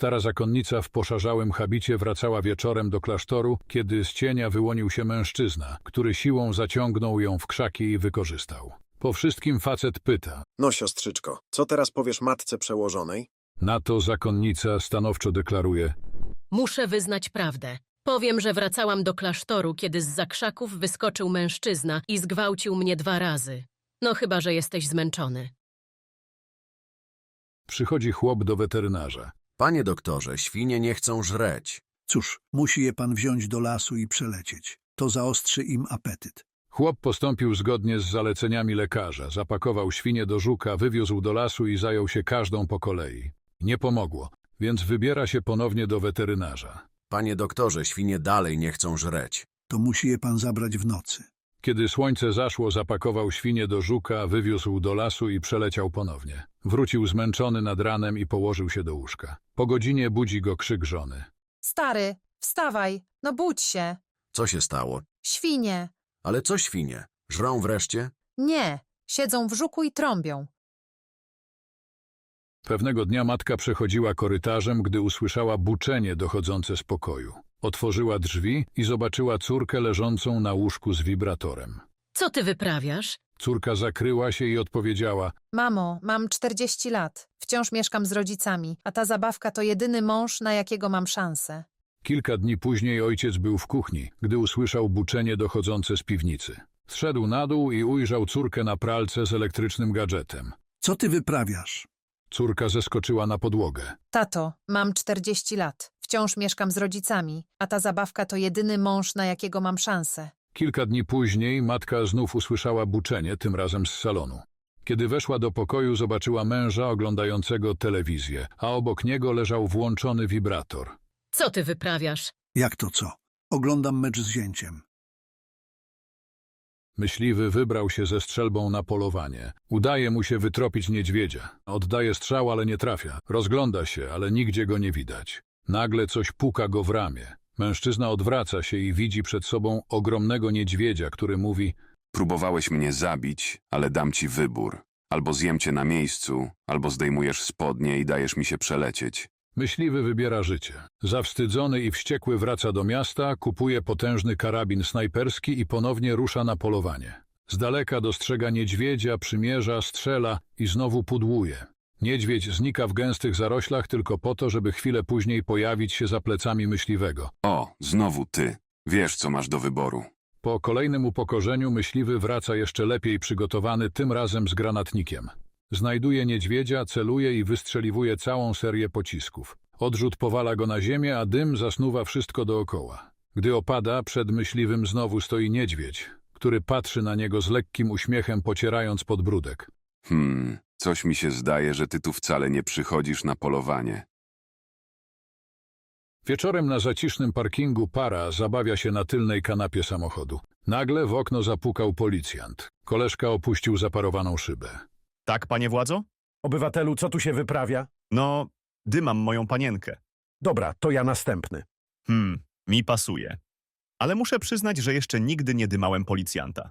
Stara zakonnica w poszarzałym habicie wracała wieczorem do klasztoru, kiedy z cienia wyłonił się mężczyzna, który siłą zaciągnął ją w krzaki i wykorzystał. Po wszystkim facet pyta. No, siostrzyczko, co teraz powiesz matce przełożonej? Na to zakonnica stanowczo deklaruje. Muszę wyznać prawdę. Powiem, że wracałam do klasztoru, kiedy z zakrzaków wyskoczył mężczyzna i zgwałcił mnie dwa razy. No chyba, że jesteś zmęczony. Przychodzi chłop do weterynarza. Panie doktorze, świnie nie chcą żreć. Cóż, musi je pan wziąć do lasu i przelecieć. To zaostrzy im apetyt. Chłop postąpił zgodnie z zaleceniami lekarza, zapakował świnie do żuka, wywiózł do lasu i zajął się każdą po kolei. Nie pomogło, więc wybiera się ponownie do weterynarza. Panie doktorze, świnie dalej nie chcą żreć. To musi je pan zabrać w nocy. Kiedy słońce zaszło, zapakował świnie do żuka, wywiózł do lasu i przeleciał ponownie. Wrócił zmęczony nad ranem i położył się do łóżka. Po godzinie budzi go krzyk żony. Stary, wstawaj, no budź się. Co się stało? Świnie. Ale co świnie? Żrą wreszcie? Nie, siedzą w żuku i trąbią. Pewnego dnia matka przechodziła korytarzem, gdy usłyszała buczenie dochodzące z pokoju. Otworzyła drzwi i zobaczyła córkę leżącą na łóżku z wibratorem. Co ty wyprawiasz? Córka zakryła się i odpowiedziała: Mamo, mam 40 lat. Wciąż mieszkam z rodzicami, a ta zabawka to jedyny mąż, na jakiego mam szansę. Kilka dni później ojciec był w kuchni, gdy usłyszał buczenie dochodzące z piwnicy. Zszedł na dół i ujrzał córkę na pralce z elektrycznym gadżetem. Co ty wyprawiasz? Córka zeskoczyła na podłogę. Tato, mam 40 lat. Wciąż mieszkam z rodzicami, a ta zabawka to jedyny mąż, na jakiego mam szansę. Kilka dni później matka znów usłyszała buczenie, tym razem z salonu. Kiedy weszła do pokoju, zobaczyła męża oglądającego telewizję, a obok niego leżał włączony wibrator. Co ty wyprawiasz? Jak to co? Oglądam mecz z zięciem. Myśliwy wybrał się ze strzelbą na polowanie. Udaje mu się wytropić niedźwiedzia. Oddaje strzał, ale nie trafia. Rozgląda się, ale nigdzie go nie widać. Nagle coś puka go w ramię. Mężczyzna odwraca się i widzi przed sobą ogromnego niedźwiedzia, który mówi Próbowałeś mnie zabić, ale dam ci wybór. Albo zjem cię na miejscu, albo zdejmujesz spodnie i dajesz mi się przelecieć. Myśliwy wybiera życie. Zawstydzony i wściekły wraca do miasta, kupuje potężny karabin snajperski i ponownie rusza na polowanie. Z daleka dostrzega niedźwiedzia, przymierza, strzela i znowu pudłuje. Niedźwiedź znika w gęstych zaroślach tylko po to, żeby chwilę później pojawić się za plecami myśliwego. O, znowu ty. Wiesz, co masz do wyboru. Po kolejnym upokorzeniu myśliwy wraca jeszcze lepiej przygotowany, tym razem z granatnikiem. Znajduje niedźwiedzia, celuje i wystrzeliwuje całą serię pocisków. Odrzut powala go na ziemię, a dym zasnuwa wszystko dookoła. Gdy opada, przed myśliwym znowu stoi niedźwiedź, który patrzy na niego z lekkim uśmiechem, pocierając podbródek. Hmm, coś mi się zdaje, że ty tu wcale nie przychodzisz na polowanie. Wieczorem na zacisznym parkingu para zabawia się na tylnej kanapie samochodu. Nagle w okno zapukał policjant. Koleżka opuścił zaparowaną szybę. Tak, panie władzo? Obywatelu, co tu się wyprawia? No, dymam moją panienkę. Dobra, to ja następny. Hmm, mi pasuje. Ale muszę przyznać, że jeszcze nigdy nie dymałem policjanta.